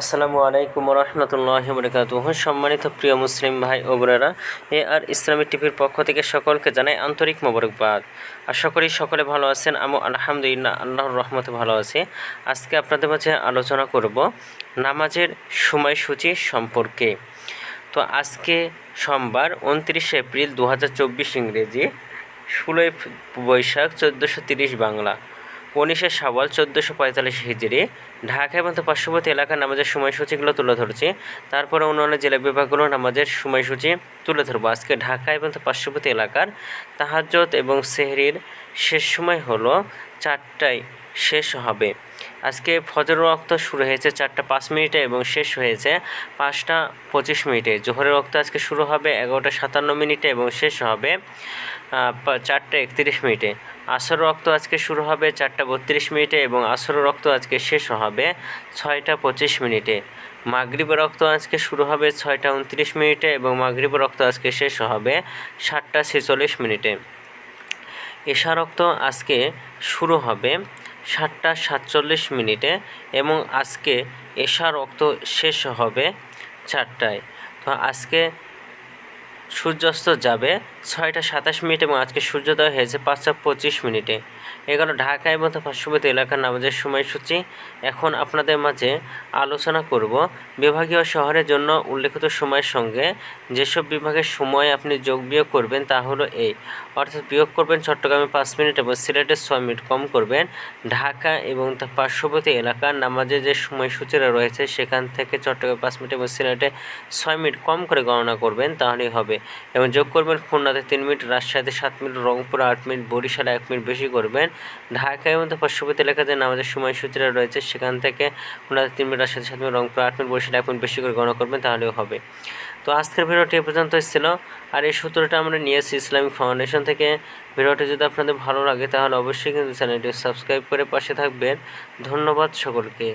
আসসালামু আলাইকুম রহমতুল্লাহ বরকাতুহ সম্মানিত প্রিয় মুসলিম ভাই ও বোনেরা, এ আর ইসলামিক টিভির পক্ষ থেকে সকলকে জানাই আন্তরিক মোবারকবাদ। আশা করি সকলে ভালো আছেন আমি আলহামদুলিল্লাহ, আল্লাহর রহমতে ভালো আছি। আজকে আপনাদের মাঝে আলোচনা করব নামাজের সময়সূচি সম্পর্কে। তো আজকে সোমবার উনত্রিশে এপ্রিল দু ইংরেজি, ষোলোই বৈশাখ চোদ্দোশো বাংলা। উনিশে সাওয়াল চোদ্দোশো পঁয়তাল্লিশ হিজড়ি, ঢাকা এবং তার পার্শ্ববর্তী এলাকার নামাজের সময়সূচিগুলো তুলে ধরছি। তারপরে অন্যান্য জেলা বিভাগগুলো নামাজের সময়সূচি তুলে ধরবো। আজকে ঢাকা এবং তার পার্শ্ববর্তী এলাকার তাহাজ্জত এবং সেহরির শেষ সময় হলো চারটায় শেষ হবে। আজকে ফজর রক্ত শুরু হয়েছে চারটা পাঁচ মিনিটে এবং শেষ হয়েছে পাঁচটা পঁচিশ মিনিটে। জোহরের রক্ত আজকে শুরু হবে এগারোটা সাতান্ন মিনিটে এবং শেষ হবে চারটা একত্রিশ মিনিটে। আসর রক্ত আজকে শুরু হবে চারটা বত্রিশ মিনিটে এবং আসর রক্ত আজকে শেষ হবে ছয়টা পঁচিশ মিনিটে। মাগরিবের রক্ত আজকে শুরু হবে ছয়টা উনত্রিশ মিনিটে এবং মাগরিবের রক্ত আজকে শেষ হবে সাতটা ছেচল্লিশ মিনিটে। এশা রক্ত আজকে শুরু হবে সাতটা সাতচল্লিশ মিনিটে এবং আজকে এশা রক্ত শেষ হবে চারটায়। তো আজকে সূর্যাস্ত যাবে। ছয়টা সাতাশ মিনিট এবং আজকে সূর্যোদয় হয়েছে পাঁচটা পঁচিশ মিনিটে। এগুলো ঢাকা এবং পার্শ্ববর্তী এলাকার নামাজের সময়সূচি। এখন আপনাদের মাঝে আলোচনা করব বিভাগীয় শহরের জন্য উল্লেখিত সময়ের সঙ্গে। যেসব বিভাগের সময় আপনি যোগ বিয়োগ করবেন তা হলো এই অর্থাৎ বিয়োগ করবেন চট্টগ্রামে পাঁচ মিনিট এবং সিলেটের ছয় মিনিট কম করবেন। ঢাকা এবং তার পার্শ্ববর্তী এলাকার নামাজের যে সময়সূচিরা রয়েছে, সেখান থেকে চট্টগ্রামে পাঁচ মিনিট এবং সিলেটে ছয় মিনিট কম করে গণনা করবেন, তাহলেই হবে। এবং যোগ করবেন খুলনাতে তিন মিনিট, রাজশাহীতে সাত মিনিট, রংপুরে আট মিনিট, বরিশালে এক মিনিট বেশি করবেন। ঢাকায় মধ্যে পার্শ্ববর্তী এলাকাতে নামাজের সময়সূচিরা রয়েছে, সেখান থেকে খুলনাতে তিন মিনিট, রাজশাহীতে সাত মিনিট, রংপুরে আট মিনিট, বরিশালে এক মিনিট বেশি করে গণনা করবেন, তাহলেও হবে। তো আজকের ভিডিওটি এ পর্যন্ত ছিল। আর এই সূত্রটা আমরা নিয়েছি ইসলামিক ফাউন্ডেশন থেকে। ভিডিওটি যদি আপনাদের ভালো লাগে, তাহলে অবশ্যই কিন্তু চ্যানেলটি সাবস্ক্রাইব করে পাশে থাকবেন। ধন্যবাদ সকলকে।